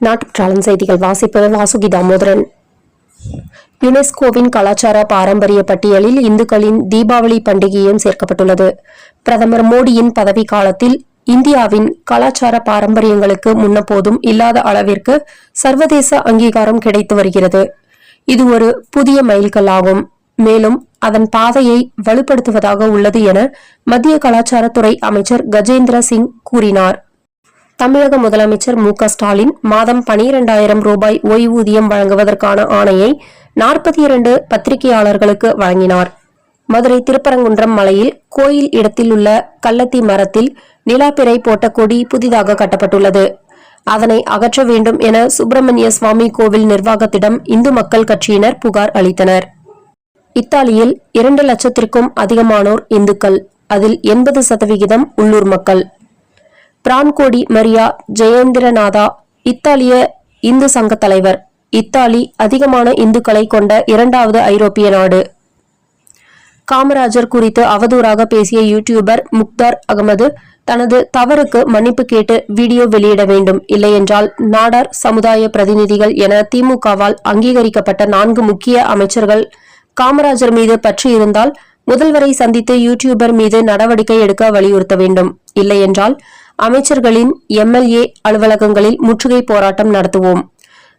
நாட்டுச்சாளன் செய்திகள் வாசிப்பது வாசுகி தாமோதரன் யுனெஸ்கோவின் கலாச்சார பாரம்பரிய பட்டியலில் இந்துக்களின் தீபாவளி பண்டிகையும் சேர்க்கப்பட்டுள்ளது. பிரதமர் மோடியின் பதவி காலத்தில் இந்தியாவின் கலாச்சார பாரம்பரியங்களுக்கு முன்னபோதும் இல்லாத அளவிற்கு சர்வதேச அங்கீகாரம் கிடைத்து வருகிறது. இது ஒரு புதிய மைல்கல்லாகும். மேலும் அதன் பாதையை வலுப்படுத்துவதாக உள்ளது என மத்திய கலாச்சாரத்துறை அமைச்சர் கஜேந்திர சிங் கூறினார். தமிழக முதலமைச்சர் மு க ஸ்டாலின் மாதம் பனிரெண்டாயிரம் ரூபாய் ஓய்வூதியம் வழங்குவதற்கான ஆணையை நாற்பத்தி இரண்டு பத்திரிகையாளர்களுக்கு வழங்கினார். மதுரை திருப்பரங்குன்றம் மலையில் கோயில் இடத்தில் உள்ள கள்ளத்தி மரத்தில் நிலாப்பிறை போட்ட கொடி புதிதாக கட்டப்பட்டுள்ளது. அதனை அகற்ற வேண்டும் என சுப்பிரமணிய சுவாமி கோவில் நிர்வாகத்திடம் இந்து மக்கள் கட்சியினர் புகார் அளித்தனர். இத்தாலியில் இரண்டு லட்சத்திற்கும் அதிகமானோர் இந்துக்கள். அதில் எண்பது சதவிகிதம் உள்ளூர் மக்கள். பிரான்கோடி மரியா ஜெயேந்திரநாதா இத்தாலிய இந்து சங்க தலைவர். இத்தாலி அதிகமான இந்துக்களை கொண்ட இரண்டாவது ஐரோப்பிய நாடு. காமராஜர் குறித்து அவதூறாக பேசிய யூடியூபர் முக்தார் அகமது தனது தவறுக்கு மன்னிப்பு கேட்டு வீடியோ வெளியிட வேண்டும். இல்லையென்றால் நாடார் சமுதாய பிரதிநிதிகள் என திமுகவால் அங்கீகரிக்கப்பட்ட நான்கு முக்கிய அமைச்சர்கள் காமராஜர் மீது பற்றி இருந்தால் முதல்வரை சந்தித்து யூடியூபர் மீது நடவடிக்கை எடுக்க வலியுறுத்த வேண்டும். இல்லையென்றால் அமைச்சர்களின் எம்எல்ஏ அலுவலகங்களில் முற்றுகை போராட்டம் நடத்துவோம்.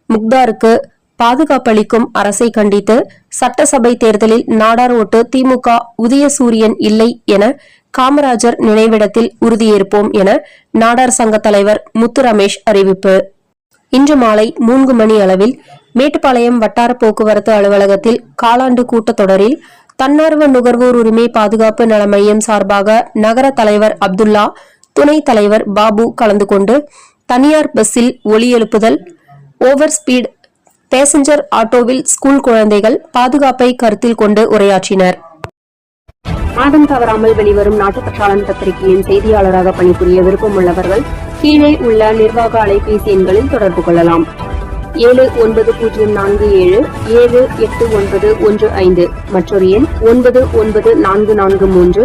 முக்தாருக்கு பாதுகாப்பளிக்கும் அரசை கண்டித்து சட்டசபை தேர்தலில் நாடார் ஓட்டு திமுக உதயசூரியன் இல்லை என காமராஜர் நினைவிடத்தில் உறுதியேற்போம் என நாடார் சங்க தலைவர் முத்து ரமேஷ் அறிவிப்பு. இன்று மாலை மூன்று மணி அளவில் மேட்டுப்பாளையம் வட்டார போக்குவரத்து அலுவலகத்தில் காலாண்டு கூட்டத்தொடரில் தன்னார்வ நுகர்வோர் உரிமை பாதுகாப்பு நல மையம் சார்பாக நகர தலைவர் அப்துல்லா துணைத் தலைவர் பாபு கலந்து கொண்டு தனியார் பஸ்ஸில் ஒலி எழுப்புதல் ஓவர் ஸ்பீட் பேசஞ்சர் ஆட்டோவில் ஸ்கூல் குழந்தைகள் பாதுகாப்பை கருத்தில் கொண்டு உரையாற்றினர். மாதம் தவறாமல் வெளிவரும் நாட்டுப்பற்றாளன் பத்திரிகையின் செய்தியாளராக பணிபுரிய விருப்பம் உள்ளவர்கள் கீழே உள்ள நிர்வாக அலைபேசி எண்களில் தொடர்பு கொள்ளலாம். ஏழு ஒன்பது பூஜ்ஜியம் நான்கு ஏழு ஏழு எட்டு ஒன்பது ஒன்று ஐந்து மற்றொரு எண் ஒன்பது ஒன்பது நான்கு நான்கு மூன்று